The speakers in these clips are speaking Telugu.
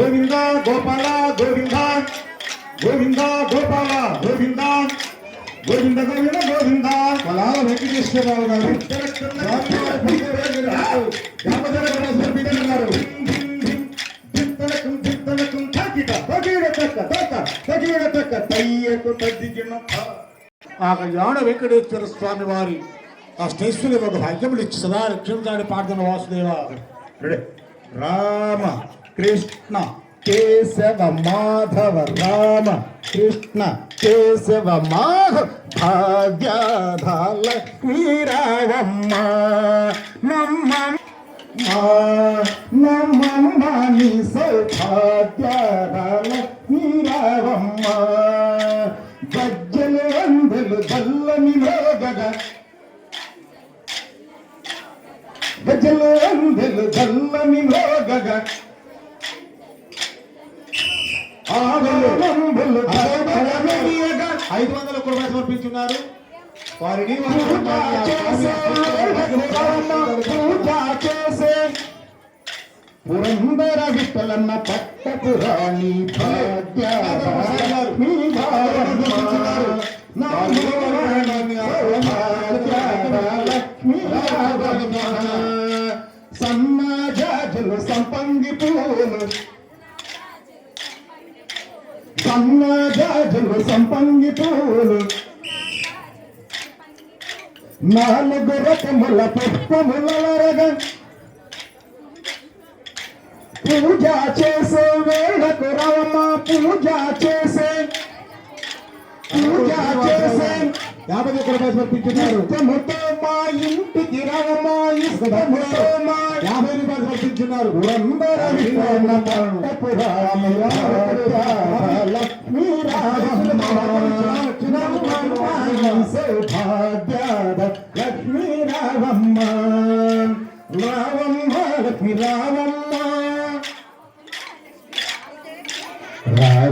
గోవింద గోపాల గోవింద గోవింద గోపాల గోవింద గోవింద గోవింద గోవింద. కళాల వెంకటేశ్వరరావు గారు. గారు చింతనకం చింతనకం తగ్గిట తగిడ తక్క తక్క తగిడ తక్క తయ్యకు తగ్గిన ఆ యాణ వెంకటేశ్వర స్వామి వారి ఆ స్టేషన్ ఒక భాగ్యములు ఇచ్చి సదా రక్షించాలని ప్రార్థన వాసుదేవ. రామ. కృష్ణ కేశవ మాధవ రామ కృష్ణ కేశవ మాధవ భాగ్యాధాల శ్రీరావమ్మ నమ్మ నమ్మ నీ సౌభాగ్యాధాల శ్రీరావమ్మ గజ్జలు అందలు దల్లని లోగడ. గజ్జలు అందలు దల్లని లోగడ. ఐదు వందల రూపాయలు సమర్పించున్నారు. వారిని పురందర విఠలన్న పట్టపు రాణి సన్నాజాజులు సంపంగి పూలు సన్నజాజులు సంపంగి పూలు నాలుగు రకముల పుష్పములరగ పూజ చేసే వేళకు రవమ పూజ చేసే పూజ చేసే యాభై రూపాయలు సమర్పించున్నారు మా ఇంటికి రవమ ఇష్టముతో మా యాభై రూపాయలు రామ లక్ష్మీ రామ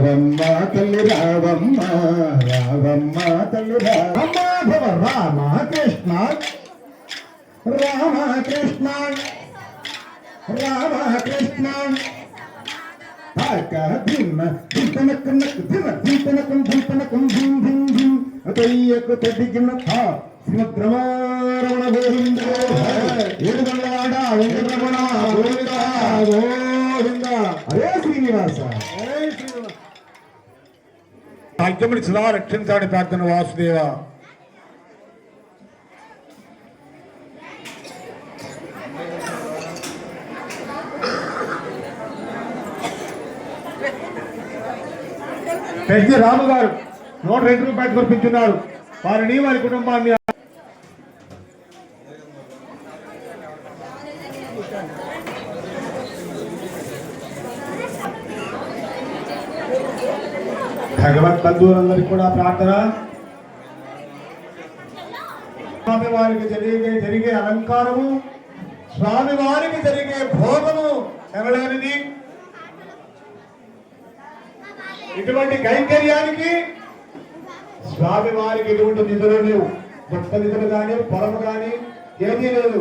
రావమ్మ తల్లి రావమ్మ రావమ్మ తల్లి రావమ్మ భవ రామ కృష్ణ రామ కృష్ణ రామ కృష్ణ తాక భిన్న భిన్న భిం భిం భిం అతయ్యకు తదిగిన థా శ్రీమద్రమారమణ ఏడుగొండవాడ వెంకటరమణ భాగ్యముని సదా రక్షించాడు ప్రార్థన వాసుదేవ. పెద్ద రాము గారు నూట రెండు రూపాయలు కురిపించున్నారు వారిని వారి కుటుంబాన్ని భగవత్ బంధువులందరికీ కూడా ప్రార్థన. స్వామివారికి జరిగే జరిగే అలంకారము స్వామివారికి జరిగే భోగము ఎవలేనిది ఇటువంటి కైంకర్యానికి స్వామి వారికి ఎటువంటి నిధులు లేవు. భక్త నిధులు కానీ పొలము కానీ ఏదీ లేదు.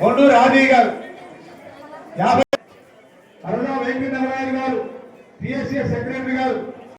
కొండూరు రాజీ గారు. యాభై అరుణా వెంకటనారాయణ గారు పిఎస్సి సెక్రటరీ గారు.